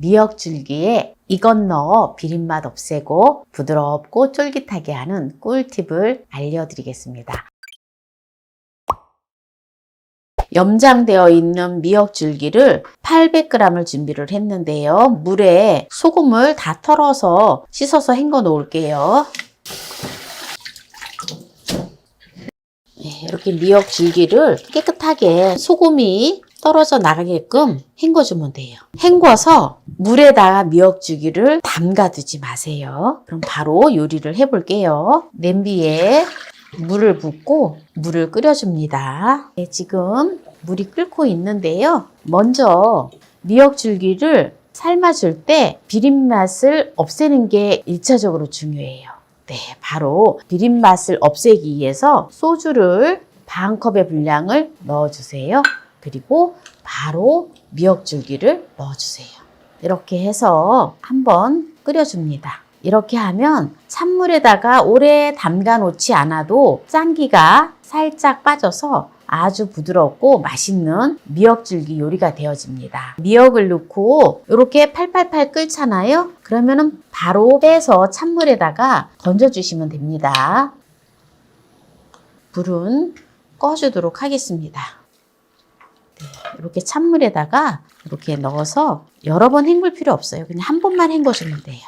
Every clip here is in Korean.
미역줄기에 이것 넣어 비린맛 없애고 부드럽고 쫄깃하게 하는 꿀팁을 알려드리겠습니다. 염장되어 있는 미역줄기를 800g을 준비를 했는데요. 물에 소금을 다 털어서 씻어서 헹궈 놓을게요. 네, 이렇게 미역줄기를 깨끗하게 소금이 떨어져 나가게끔 헹궈주면 돼요. 헹궈서 물에다가 미역줄기를 담가두지 마세요. 그럼 바로 요리를 해볼게요. 냄비에 물을 붓고 물을 끓여줍니다. 네, 지금 물이 끓고 있는데요. 먼저 미역줄기를 삶아줄 때 비린맛을 없애는 게 1차적으로 중요해요. 네, 바로 비린맛을 없애기 위해서 소주를 반 컵의 분량을 넣어주세요. 그리고 바로 미역줄기를 넣어주세요. 이렇게 해서 한번 끓여줍니다. 이렇게 하면 찬물에다가 오래 담가 놓지 않아도 짠기가 살짝 빠져서 아주 부드럽고 맛있는 미역줄기 요리가 되어집니다. 미역을 넣고 이렇게 팔팔팔 끓잖아요. 그러면은 바로 빼서 찬물에다가 던져주시면 됩니다. 불은 꺼주도록 하겠습니다. 네, 이렇게 찬물에다가 이렇게 넣어서 여러 번 헹굴 필요 없어요. 그냥 한 번만 헹궈주면 돼요.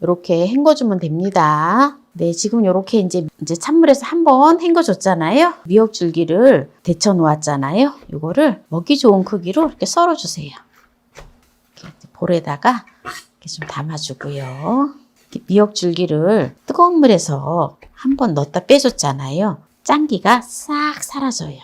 이렇게 헹궈주면 됩니다. 네, 지금 이렇게 이제, 이제 찬물에서 한 번 헹궈줬잖아요. 미역 줄기를 데쳐 놓았잖아요. 이거를 먹기 좋은 크기로 이렇게 썰어주세요. 이렇게 볼에다가 이렇게 좀 담아주고요. 이렇게 미역 줄기를 뜨거운 물에서 한 번 넣었다 빼줬잖아요. 짠기가 싹 사라져요.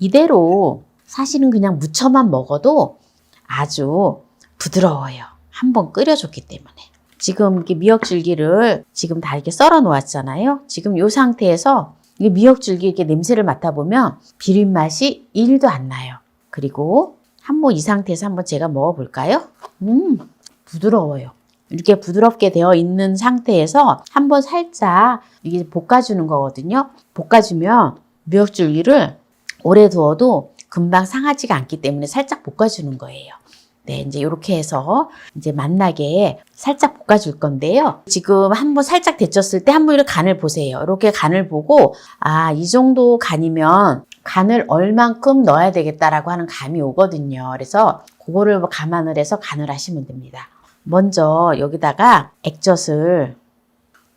이대로 사실은 그냥 무쳐만 먹어도 아주 부드러워요. 한번 끓여줬기 때문에. 지금 이렇게 미역줄기를 지금 다 이렇게 썰어 놓았잖아요. 지금 이 상태에서 이 미역줄기 이렇게 냄새를 맡아보면 비린 맛이 1도 안 나요. 그리고 한번 이 상태에서 한번 제가 먹어볼까요? 음, 부드러워요. 이렇게 부드럽게 되어 있는 상태에서 한번 살짝 이게 볶아주는 거거든요. 볶아주면 미역줄기를 오래 두어도 금방 상하지가 않기 때문에 살짝 볶아주는 거예요. 네, 이제 이렇게 해서 이제 맛나게 살짝 볶아줄 건데요. 지금 한번 살짝 데쳤을 때 한번 이렇게 간을 보세요. 이렇게 간을 보고 아, 이 정도 간이면 간을 얼만큼 넣어야 되겠다라고 하는 감이 오거든요. 그래서 그거를 뭐 감안을 해서 간을 하시면 됩니다. 먼저 여기다가 액젓을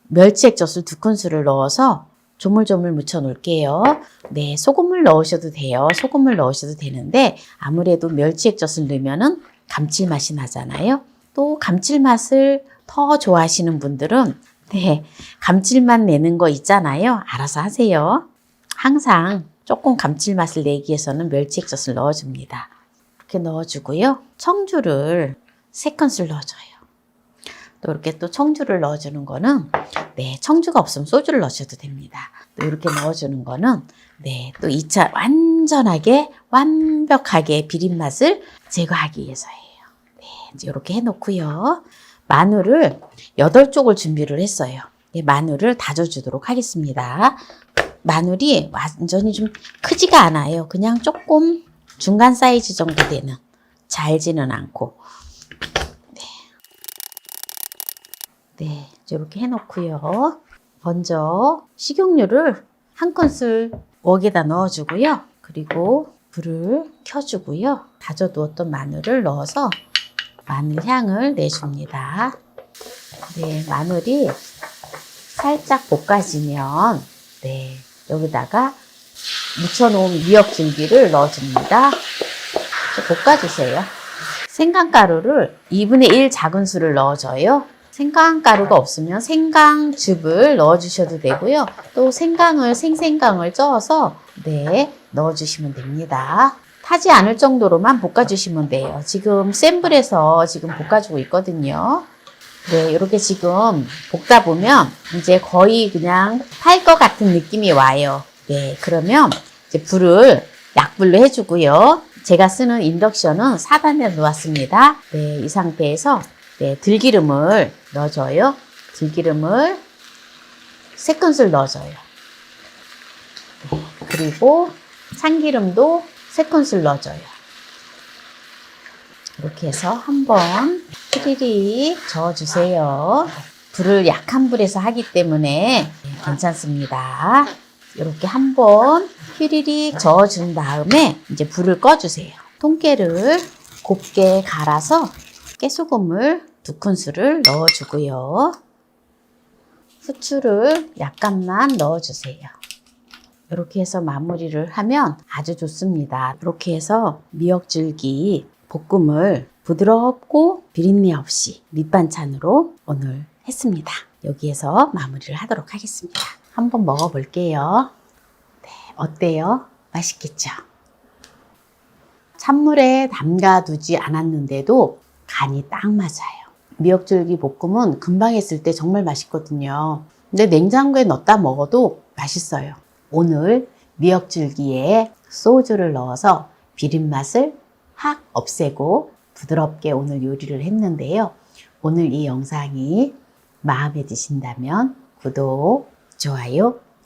멸치 액젓을 두 큰술을 넣어서 조물조물 묻혀 놓을게요. 네, 소금을 넣으셔도 돼요. 소금을 넣으셔도 되는데 아무래도 멸치 액젓을 넣으면은 감칠맛이 나잖아요. 또 감칠맛을 더 좋아하시는 분들은 네, 감칠맛 내는 거 있잖아요. 알아서 하세요. 항상 조금 감칠맛을 내기 위해서는 멸치 액젓을 넣어줍니다. 이렇게 넣어주고요. 청주를 세 큰술 넣어줘요. 또 이렇게 또 청주를 넣어주는 거는 네 청주가 없으면 소주를 넣으셔도 됩니다. 또 이렇게 넣어주는 거는 네 또 2차 완전하게 완벽하게 비린 맛을 제거하기 위해서예요. 네 이제 이렇게 해놓고요. 마늘을 8쪽을 준비를 했어요. 네, 마늘을 다져주도록 하겠습니다. 마늘이 완전히 좀 크지가 않아요. 그냥 조금 중간 사이즈 정도 되는 잘지는 않고 네, 이렇게 해놓고요. 먼저 식용유를 한 큰술 웍에다 넣어주고요. 그리고 불을 켜주고요. 다져 두었던 마늘을 넣어서 마늘 향을 내줍니다. 네, 마늘이 살짝 볶아지면 네, 여기다가 묻혀놓은 미역줄기를 넣어줍니다. 볶아주세요. 생강가루를 2분의 1 작은 술을 넣어줘요. 생강가루가 없으면 생강즙을 넣어주셔도 되고요. 또 생강을 생생강을 쪄서 네 넣어주시면 됩니다. 타지 않을 정도로만 볶아주시면 돼요. 지금 센 불에서 지금 볶아주고 있거든요. 네, 이렇게 지금 볶다 보면 이제 거의 그냥 탈 것 같은 느낌이 와요. 네, 그러면 이제 불을 약불로 해주고요. 제가 쓰는 인덕션은 4단에 놓았습니다. 네, 이 상태에서 네, 들기름을 넣어줘요. 들기름을 세 큰술 넣어줘요. 네, 그리고 참기름도 세 큰술 넣어줘요. 이렇게 해서 한번 휘리릭 저어주세요. 불을 약한 불에서 하기 때문에 네, 괜찮습니다. 이렇게 한번 휘리릭 저어준 다음에 이제 불을 꺼주세요. 통깨를 곱게 갈아서 깨소금을 두 큰술을 넣어주고요. 후추를 약간만 넣어주세요. 이렇게 해서 마무리를 하면 아주 좋습니다. 이렇게 해서 미역줄기 볶음을 부드럽고 비린내 없이 밑반찬으로 오늘 했습니다. 여기에서 마무리를 하도록 하겠습니다. 한번 먹어볼게요. 네, 어때요? 맛있겠죠? 찬물에 담가두지 않았는데도 간이 딱 맞아요. 미역줄기 볶음은 금방 했을 때 정말 맛있거든요. 근데 냉장고에 넣었다 먹어도 맛있어요. 오늘 미역줄기에 소주를 넣어서 비린 맛을 확 없애고 부드럽게 오늘 요리를 했는데요. 오늘 이 영상이 마음에 드신다면 구독, 좋아요,